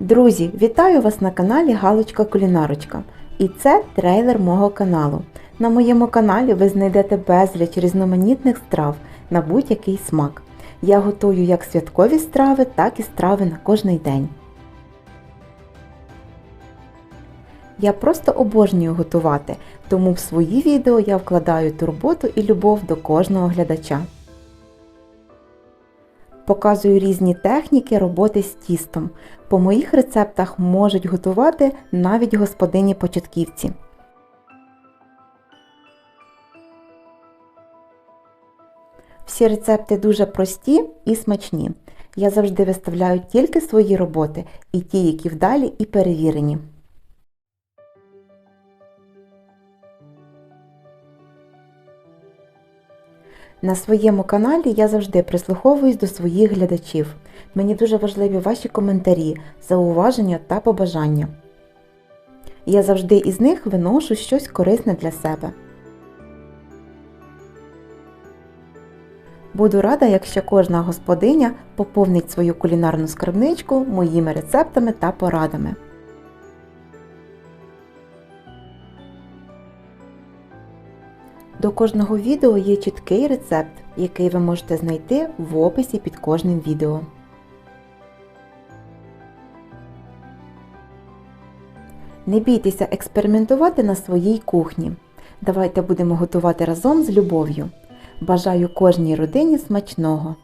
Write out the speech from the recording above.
Друзі, вітаю вас на каналі Галочка Кулінарочка. І це трейлер мого каналу. На моєму каналі ви знайдете безліч різноманітних страв на будь-який смак. Я готую як святкові страви, так і страви на кожний день. Я просто обожнюю готувати, тому в свої відео я вкладаю турботу і любов до кожного глядача. Показую різні техніки роботи з тістом. По моїх рецептах можуть готувати навіть господині-початківці. Всі рецепти дуже прості і смачні. Я завжди виставляю тільки свої роботи і ті, які вдалі і перевірені. На своєму каналі я завжди прислуховуюсь до своїх глядачів. Мені дуже важливі ваші коментарі, зауваження та побажання. Я завжди із них виношу щось корисне для себе. Буду рада, якщо кожна господиня поповнить свою кулінарну скарбничку моїми рецептами та порадами. До кожного відео є чіткий рецепт, який ви можете знайти в описі під кожним відео. Не бійтеся експериментувати на своїй кухні. Давайте будемо готувати разом з любов'ю. Бажаю кожній родині смачного.